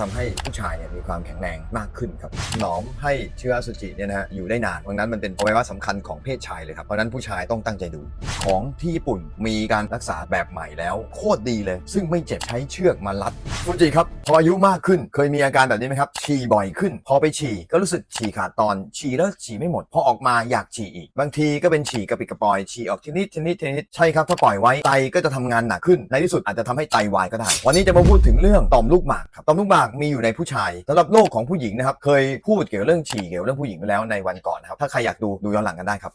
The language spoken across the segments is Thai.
ทำให้ผู้ชายเนี่ยมีความแข็งแรงมากขึ้นครับหนอมให้เชื้ออสุจิเนี่ยนะฮะอยู่ได้นานเพราะงั้นมันเป็นอวัยวะสำคัญของเพศชายเลยครับเพราะฉะนั้นผู้ชายต้องตั้งใจดู ของที่ญี่ปุ่นมีการรักษาแบบใหม่แล้ว โคตรดีเลย ซึ่งไม่เจ็บใช้เชือกมารัดฟูจิครับพออายุมากขึ้นเคยมีอาการแบบนี้ไหมครับฉี่บ่อยขึ้น พอไปฉี่ก็รู้สึกฉี่ขาดตอนฉี่แล้วฉี่ไม่หมดพอออกมาอยากฉี่อีก บางทีก็เป็นฉี่กระปิดกระปอยฉี่ออกทีนิดทีนิดทีนิดใช่ครับถ้าปล่อยไว้ไตก็จะทำงานหนักขึ้นในที่สุดอาจจะทำให้ไตวายก็ได้ วันนี้จะมาพูดถึงเรื่องต่อมลูกหมากครับต่อมลูกหมากมีอยู่ในผู้ชายสำหรับโลกของผู้หญิงนะครับ เคยพูดเกี่ยวกับเรื่องฉี่เกี่ยวกับเรื่องผู้หญิงไปแล้วในวันก่อนนะครับ ถ้าใครอยากดูดูย้อนหลังกันได้ครับ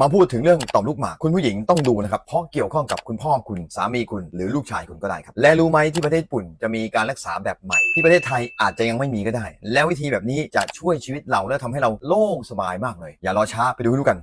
มาพูดถึงเรื่องต่อมลูกหมาก คุณผู้หญิงต้องดูนะครับ เพราะเกี่ยวข้องกับคุณพ่อคุณสามีคุณ หรือลูกชายคุณก็ได้ครับ และรู้ไหมที่ประเทศญี่ปุ่นจะมีการรักษาแบบใหม่ ที่ประเทศไทยอาจจะยังไม่มีก็ได้ แล้ววิธีแบบนี้จะช่วยชีวิตเราและทำให้เราโล่งสบายมากเลย อย่ารอช้าไปดูดูกัน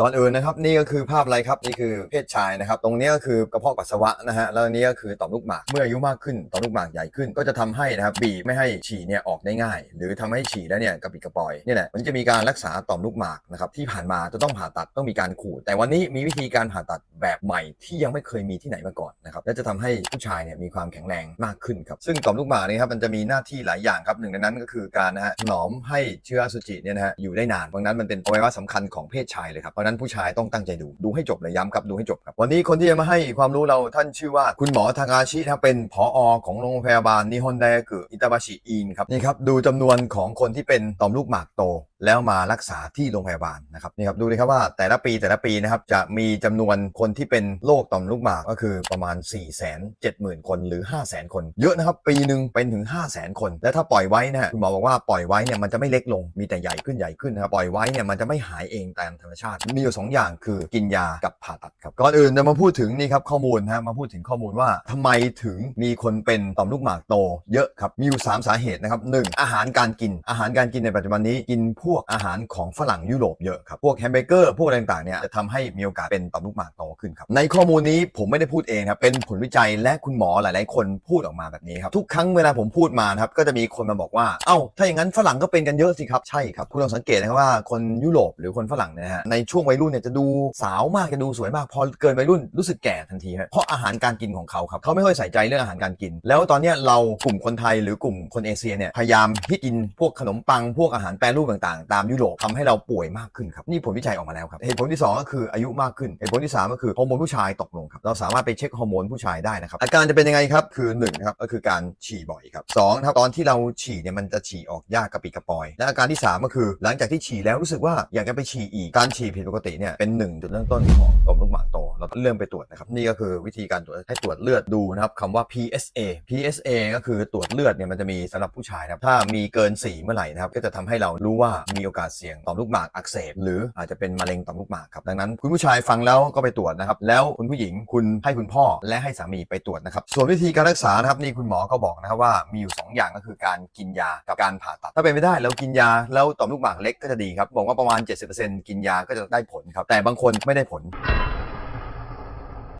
ก่อนอื่นนะครับนี่ก็คือภาพอะไรครับนี่คือเพศชายนะครับตรงนี้ก็คือกระเพาะปัสสาวะนะฮะแล้วนี้ก็คือต่อมลูกหมากเมื่ออายุมากขึ้นต่อมลูกหมากใหญ่ขึ้น ก็จะทำให้นะครับบีไม่ให้ฉี่เนี่ยออกได้ง่าย หรือทำให้ฉี่แล้วเนี่ยกระปิดกระปอยนี่แหละมันจะมีการรักษาต่อมลูกหมากนะครับที่ผ่านมาจะต้องผ่าตัดต้องมีการขูดแต่วันนี้มีวิธีการผ่าตัดแบบใหม่ที่ยังไม่เคยมีที่ไหนมาก่อนนะครับและจะทำให้ผู้ชายเนี่ยมีความแข็งแรงมากขึ้นครับซึ่งต่อมลูกหมากนี่ครับมันจะมีหน้าที่หลายอย่างครับหนึ่งในนั้นก็คือการนะฮะหนอมให้เชื้ออสุจิเนี่ยนะฮะอยู่ได้นานเพราะงั้นมันเป็นอวัยวะสำคัญของเพศชายเลยครับเพราะนั้นผู้ชายต้องตั้งใจดูดูให้จบเลยย้ำครับดูให้จบครับ วันนี้คนที่จะมาให้ความรู้เราท่านชื่อว่า คุณหมอทางอาชินะครับเป็นผอของโรงพยาบาลนิฮอนไดกุอิตาบาชิอินครับนี่ครับดูจำนวนของคนที่เป็นต่อมลูกหมากโตแล้วมารักษาที่โรงพยาบาลนะครับนี่ครับดูเลยครับว่าแต่ละปีแต่ละปีนะครับจะมีจำนวนคนที่เป็นโรคต่อมลูกหมากก็คือประมาณ 4 7 0 0 0 0 คนหรือ 5 0 0 0 0 0 คน เยอะนะครับปีหนึ่งเป็นถึง 5 0 0 0 0 0 คน และถ้าปล่อยไว้นะฮะคุณหมอบอกว่าปล่อยไว้เนี่ยมันจะไม่เล็กลงมีแต่ใหญ่ขึ้นใหญ่ขึ้นนะครับปล่อยไว้เนี่ยมันจะไม่หายเองตามธรรมชาติ มีอยู่สองอย่างคือกินยากับผ่าตัดครับก่อนอื่นจะมาพูดถึงนี่ครับข้อมูลนะมาพูดถึงข้อมูลว่าทำไมถึงมีคนเป็นต่อมลูกหมากโต เยอะครับมีอยู่สามสาเหตุนะครับหนึ่งอาหารการกินอาหารการกินในปัจจุบันนี้กินพวกอาหารของฝรั่งยุโรปเยอะครับพวกแฮมเบอร์เกอร์พวกอะไรต่างๆเนี่ยจะทำให้มีโอกาสเป็นต่อมลูกหมากโตขึ้นครับในข้อมูลนี้ผมไม่ได้พูดเองครับเป็นผลวิจัยและคุณหมอหลาย ๆ คนพูดออกมาแบบนี้ครับทุกครั้งเวลาผมพูดมาครับก็จะมีคนมาบอกว่าเอ้าถ้าอย่างนั้นฝรั่งก็เป็นกันเยอะสิครับใช่ครับคุณลองสังเกตนะครับว่าคนยุโรปหรือคนฝรั่งเนี่ยนะฮะในช่วงวัยรุ่นเนี่ยจะดูสาวมากจะดูสวยมากพอเกินวัยรุ่นรู้สึกแก่ทันทีครับเพราะอาหารการกินของเขาครับเขาไม่ค่อยใส่ใจเรื่องอาหารการกิน แล้วตอนนี้เรากลุ่มคนไทยหรือกลุ่มคนเอเชียเนี่ยพยายามที่กินพวกขนมปังพวกอาหารแปรรูปต่างๆ ตามยุโรปทำให้เราป่วยมากขึ้นครับนี่ผลวิจัยออกมาแล้วครับเหตุผลที่สองก็คืออายุมากขึ้นเหตุผลที่สามก็คือฮอร์โมนผู้ชายตกลงครับเราสามารถไปเช็คฮอร์โมนผู้ชายได้นะครับอาการจะเป็นยังไงครับคือหนึ่งครับก็คือการฉี่บ่อยครับสองครับตอนที่เราฉี่เนี่ยมันจะฉี่ออกยากกระปิกระปอย และอาการที่สามก็คือ หลังจากที่ฉี่แล้วรู้สึกว่าอยากจะไปฉี่อีกการฉี่ผิดปกติเนี่ยเป็นหนึ่งจุดเริ่มต้นของต่อมลูกหมากโตเราเริ่มไปตรวจนะครับนี่ก็คือวิธีการตรวจให้ตรวจเลือดดูนะครับคำว่า PSA PSA ก็คือตรวจเลือดเนี่ยมันจะมีสำหรับผู้ชายนะครับถ้ามีเกิน4เมื่อไหร่นะครับก็จะทำให้เรารู้ว่ามีโอกาสเสี่ยงต่อมลูกหมากอักเสบหรืออาจจะเป็นมะเร็งต่อมลูกหมากครับดังนั้น คุณผู้ชายฟังแล้วก็ไปตรวจนะครับแล้วคุณผู้หญิงคุณให้คุณพ่อและให้สามีไปตรวจนะครับส่วนวิธีการรักษานะครับนี่คุณหมอก็บอกนะครับว่ามีอยู่ 2 อย่างก็คือการกินยากับการผ่าตัด ถ้าเป็นไม่ได้แล้วกินยาแล้วต่อมลูกหมากเล็กก็จะดีครับบอกว่าประมาณ 70%กินยาก็จะได้ผลครับแต่บางคนไม่ได้ผล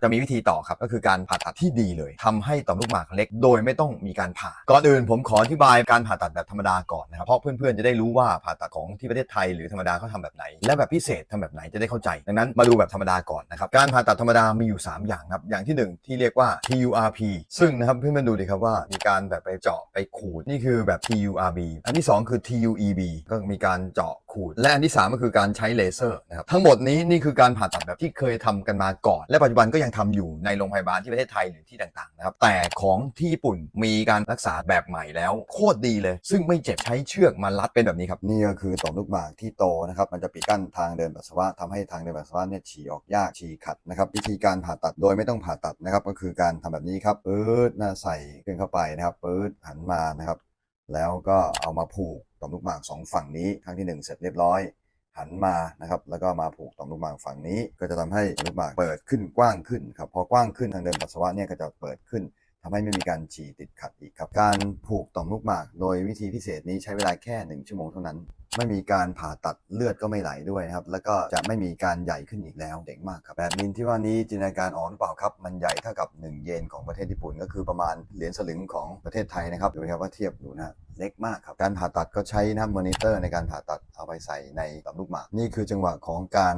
จะมีวิธีต่อครับก็คือการผ่าตัดที่ดีเลยทำให้ต่อมลูกหมากเล็ก โดยไม่ต้องมีการผ่า ก่อนอื่นผมขออธิบายการผ่าตัดแบบธรรมดาก่อนนะครับเพราะเพื่อนๆจะได้รู้ว่าผ่าตัดของที่ประเทศไทยหรือธรรมดาเขาทำแบบไหน และแบบพิเศษทำแบบไหนจะได้เข้าใจ ดังนั้นมาดูแบบธรรมดาก่อนนะครับการผ่าตัดธรรมดามีอยู่ 3 อย่างครับอย่างที่หนึ่งที่เรียกว่า TURP ซึ่งนะครับเพื่อนๆดูดิครับว่ามีการแบบไปเจาะไปขูดนี่คือแบบ TURB อันที่สองคือ TUEB ก็มีการเจาะขูด และอันที่สามก็คือการใช้เลเซอร์นะครับทั้งหมดนี้นี่คือการผ่าตัดแบบที่เคยทำกันมาก่อน และปัจจุบันก็ยังทำอยู่ในโรงพยาบาลที่ประเทศไทยหรือที่ต่างๆนะครับแต่ของที่ญี่ปุ่นมีการรักษาแบบใหม่แล้วโคตรดีเลย ซึ่งไม่เจ็บใช้เชือกมารัดเป็นแบบนี้ครับ นี่ก็คือต่อมลูกหมากที่โตนะครับ มันจะปิดกั้นทางเดินปัสสาวะทำให้ทางเดินปัสสาวะเนี่ยฉี่ออกยากฉี่ขัดนะครับวิธีการผ่าตัดโดยไม่ต้องผ่าตัดนะครับ ก็คือการทำแบบนี้ครับปื๊ดหน้าใส่ขึ้นเข้าไปนะครับปื๊ดหันมานะครับ แล้วก็เอามาผูก ต่อมลูกหมากสองฝั่งนี้ครั้งที่หนึ่งเสร็จเรียบร้อยหันมานะครับแล้วก็มาผูกต่อมลูกหมากฝั่งนี้ ก็จะทำให้ลูกหมากเปิดขึ้นกว้างขึ้นครับพอกว้างขึ้นทางเดินปัสสาวะเนี่ยก็จะเปิดขึ้น ทำให้ไม่มีการฉี่ติดขัดอีกครับ การผูกต่อมลูกหมาก โดยวิธีพิเศษนี้ใช้เวลาแค่ 1 ชั่วโมงเท่านั้น ไม่มีการผ่าตัดเลือดก็ไม่ไหลด้วยนะครับ แล้วก็จะไม่มีการใหญ่ขึ้นอีกแล้วเจ๋งมากครับ แบบมินที่ว่านี้จินตนาการออกหรือเปล่าครับ มันใหญ่เท่ากับ 1 เยนของประเทศญี่ปุ่น ก็คือประมาณเหรียญสลึงของประเทศไทยนะครับดูครับว่าเทียบดูนะเล็กมากครับ การผ่าตัดก็ใช้นะครับมอนิเตอร์ในการผ่าตัดเอาไปใส่ในต่อมลูกหมาก นี่คือจังหวะของการ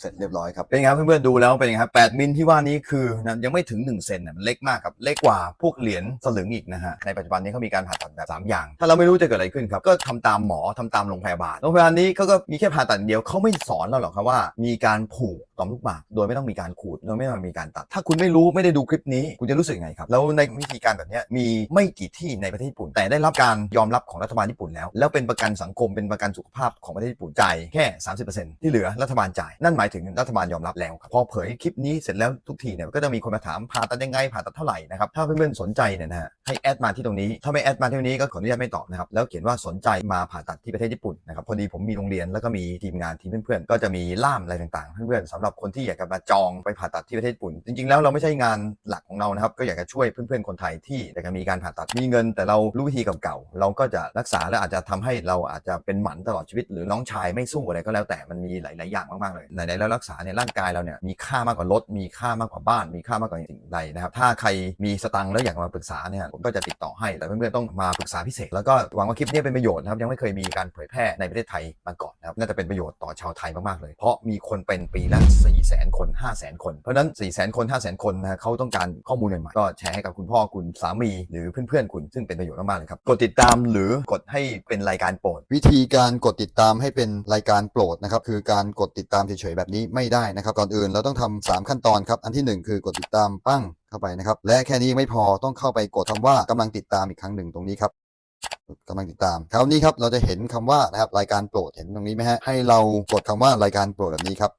เสร็จเรียบร้อยครับเป็นไงครับเพื่อนๆดูแล้วเป็นไงครับ8มิลที่ว่านี้คือนะยังไม่ถึง 1 เซนนะมันเล็กมากครับเล็กกว่าพวกเหรียญสลึงอีกนะฮะในปัจจุบันนี้เขามีการผ่าตัดแบบ 3 อย่าง ถ้าเราไม่รู้จะเกิดอะไรขึ้นครับก็ทำตามหมอทำตามโรงพยาบาลโรงพยาบาลนี้เขาก็มีแค่ผ่าตัดเดียวเขาไม่สอนเราหรอกครับว่ามีการผูกต่อมลูกหมากโดยไม่ต้องมีการขูดโดยไม่ต้องมีการตัด ถ้าคุณไม่รู้ไม่ได้ดูคลิปนี้คุณจะรู้สึกยังไงครับแล้วในวิธีการแบบนี้มีไม่กี่ที่ในประเทศญี่ปุ่น แต่ได้รับการยอมรับของรัฐบาลญี่ปุ่นแล้ว แล้วเป็นประกันสังคมเป็นประกันสุขภาพของประเทศญี่ปุ่นจ่ายแค่ 30%ที่เหลือรัฐบาลจ่ายนั่นหมายถึงรัฐบาลยอมรับแล้วครับพอเผยคลิปนี้เสร็จแล้วทุกทีเนี่ยก็จะมีคนมาถามผ่าตัดยังไงผ่าตัดเท่าไหร่นะครับถ้าเพื่อนๆสนใจเนี่ยนะฮะให้แอดมาที่ตรงนี้ถ้าไม่แอดมาที่ตรงนี้ก็ขออนุญาตไม่ตอบนะครับแล้วเขียนว่าสนใจมาผ่าตัดที่ประเทศญี่ปุ่นนะครับพอดีผมมีโรงเรียนแล้วก็มีทีมงานทีมเพื่อนๆก็จะมีล่ามอะไรต่างๆ เพื่อนๆสำหรับคนที่อยากจะมาจองไปผ่าตัดที่ประเทศญี่ปุ่น จริงๆแล้วเราไม่ใช่งานหลักของเรานะครับก็อยากจะช่วยเพื่อนๆคนไทยที่อยากจะมีการผ่าตัดมีเงิน แต่เรารู้วิธีเก่าๆเราก็จะรักษาและอาจจะทำให้เราอาจจะเป็นหมันตลอดชีวิต หรือน้องชายไม่สู้อะไรก็แล้วแต่มันมีหลายๆอย่างมากๆเลยไหนแล้วรักษาเนี่ยร่างกายเราเนี่ยมีค่ามากกว่ารถมีค่ามากกว่าบ้าน มีค่ามากกว่าสิ่งใดนะครับถ้าใครมีสตังค์แล้วอยากมาปรึกษาเนี่ยผมก็จะติดต่อให้แต่เพื่อนๆต้องมาปรึกษาพิเศษ แล้วก็หวังว่าคลิปนี้เป็นประโยชน์นะครับยังไม่เคยมีการเผยแพร่ในประเทศไทยมาก่อนนะครับน่าจะเป็นประโยชน์ต่อชาวไทยมากๆเลย เพราะมีคนเป็นปีละ4 0 0 0 0 0คน5 0 0 0 0 0คน เพราะนั้น4 0 0 0 0 0คน5 0 0 0 0 0คนนะฮะเขาต้องการข้อมูลใหม่ๆก็แชร์ให้กับคุณพ่อคุณสามีหรือเพื่อนๆคุณซึ่งเป็นประโยชน์มากๆเลยครับกดติดตามหรือกดให้เป็นรายการโปรด วิธีการกดติดตามให้เป็นรายการโปรดนะครับคือการกดติดตามเฉยแบบนี้ไม่ได้นะครับ ก่อนอื่นเราต้องทำสามขั้นตอนครับ อันที่หนึ่งคือกดติดตามปั้งเข้าไปนะครับ และแค่นี้ไม่พอต้องเข้าไปกดคำว่ากำลังติดตามอีกครั้งหนึ่งตรงนี้ครับกำลังติดตามคราวนี้ครับเราจะเห็นคำว่านะครับรายการโปรดเห็นตรงนี้ไหมฮะให้เรากดคำว่ารายการโปรดแบบนี้ครับ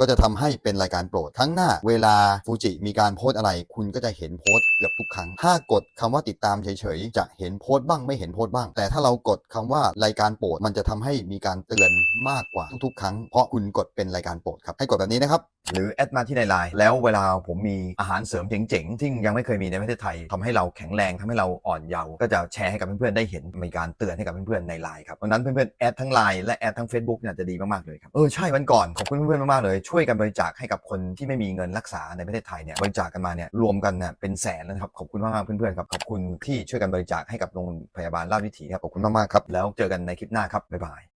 ก็จะทำให้เป็นรายการโปรด ครั้งหน้าเวลาฟูจิมีการโพสอะไร คุณก็จะเห็นโพสเกือบทุกครั้ง ถ้ากดคำว่าติดตามเฉยๆ จะเห็นโพสบ้างไม่เห็นโพสบ้าง แต่ถ้าเรากดคำว่ารายการโปรด มันจะทำให้มีการเตือนมากกว่าทุกๆ ครั้ง เพราะคุณกดเป็นรายการโปรดครับ ให้กดแบบนี้นะครับ หรือแอดมาที่ในไลน์แล้วเวลาผมมีอาหารเสริมเจ๋งๆที่ยังไม่เคยมีในประเทศไทยทำให้เราแข็งแรงทำให้เราอ่อนเยาว์ก็จะแชร์ให้กับเพื่อนๆได้เห็นมีการเตือนให้กับเพื่อนๆในไลน์ครับเพราะนั้นเพื่อนๆแอดทั้งไลน์และแอดทั้ง Facebook เนี่ยจะดีมากๆเลยครับเออใช่วันก่อนขอบคุณเพื่อนๆมากๆเลยช่วยกันบริจาคให้กับคนที่ไม่มีเงินรักษาในประเทศไทยเนี่ยบริจาคกันมาเนี่ยรวมกันเนี่ยเป็นแสนนะครับขอบคุณมากๆเพื่อนๆครับขอบคุณที่ช่วยกันบริจาคให้กับโรงพยาบาลราชวิถีครับขอบคุณมากๆครับแล้วเจอกันในคลิปหน้าครับบ๊ายบาย